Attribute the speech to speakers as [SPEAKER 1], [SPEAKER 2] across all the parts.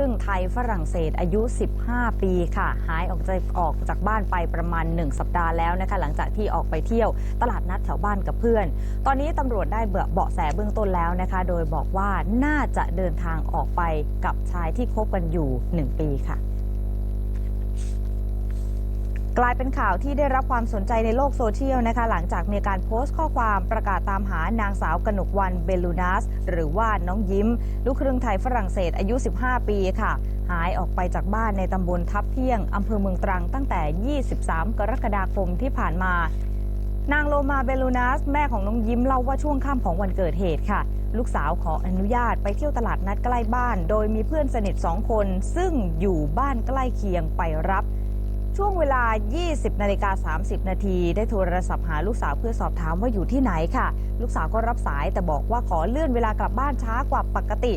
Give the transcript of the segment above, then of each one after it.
[SPEAKER 1] รึ่งไทยฝรั่งเศสอายุ 15 ปีค่ะ หายออกจากออกจากบ้านไปประมาณ 1 สัปดาห์แล้วนะคะ หลังจากที่ออกไปเที่ยวตลาดนัดแถวบ้านกับเพื่อน ตอนนี้ตำรวจได้เบาะเบาะแสเบื้องต้นแล้วนะคะ โดยบอกว่าน่าจะเดินทางออกไปกับชายที่คบกันอยู่ 1 ปีค่ะ กลายเป็นข่าวที่ได้รับความสนใจในโลกโซเชียลนะคะ หลังจากมีการโพสต์ข้อความประกาศตามหานางสาวกนกวันเบลูนัสหรือว่าน้องยิ้ม ลูกครึ่งไทยฝรั่งเศสอายุ 15 ปีค่ะ หายออกไปจากบ้านในตำบลทับเที่ยงอำเภอเมืองตรังตั้งแต่ 23 กรกฎาคมที่ผ่านมานางโลมาเบลูนัส แม่ของน้องยิ้มเล่าว่าช่วงค่ำของวันเกิดเหตุค่ะ ลูกสาวขออนุญาตไปเที่ยวตลาดนัดใกล้บ้าน โดยมีเพื่อนสนิทสองคน ซึ่งอยู่บ้านใกล้เคียงไปรับ ช่วงเวลา 20 นาฬิกา 30 นาที ได้โทรศัพท์หาลูกสาวเพื่อสอบถามว่าอยู่ที่ไหนค่ะ ลูกสาวก็รับสายแต่บอกว่าขอเลื่อนเวลากลับบ้านช้ากว่าปกติ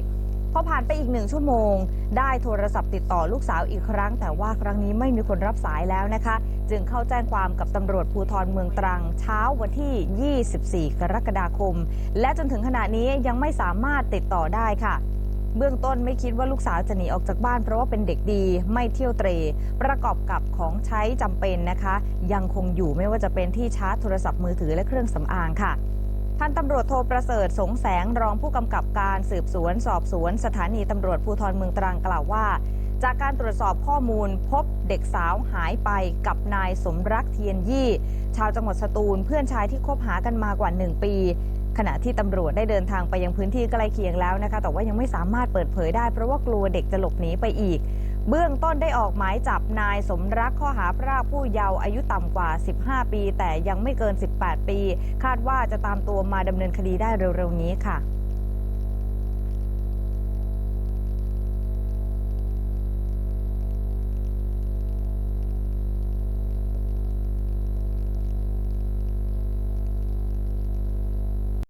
[SPEAKER 1] พอผ่านไปอีกหนึ่งชั่วโมง ได้โทรศัพท์ติดต่อลูกสาวอีกครั้ง แต่ว่าครั้งนี้ไม่มีคนรับสายแล้วนะคะ จึงเข้าแจ้งความกับตำรวจภูธรเมืองตรัง เช้าวันที่ 24 กรกฎาคม และจนถึงขณะนี้ยังไม่สามารถติดต่อได้ค่ะ เบื้องต้นไม่คิดว่าลูกสาวจะหนีออกจากบ้าน เพราะว่าเป็นเด็กดีไม่เที่ยวเตร ประกอบกับของใช้จำเป็นนะคะ ยังคงอยู่ไม่ว่าจะเป็นที่ชาร์จโทรศัพท์มือถือและเครื่องสำอางค่ะพันตำรวจโทรประเสริฐสงแสงรองผู้กำกับการสืบสวนสอบสวน สถานีตำรวจภูธรเมืองตรังกล่าวว่า จากการตรวจสอบข้อมูลพบเด็กสาวหายไปกับนายสมรักเทียนยี่ ชาวจังหวัดสตูลเพื่อนชายที่คบหากันมากว่า 1 ปี ขณะที่ตำรวจได้เดินทางไปยังพื้นที่ใกล้เคียงแล้วนะคะ แต่ว่ายังไม่สามารถเปิดเผยได้ เพราะว่ากลัวเด็กจะหลบหนีไปอีก เบื้องต้นได้ออกหมายจับนายสมรักข้อหาพรากผู้เยาว์อายุต่ำกว่า 15 ปี แต่ยังไม่เกิน 18 ปี คาดว่าจะตามตัวมาดำเนินคดีได้เร็วๆนี้ค่ะ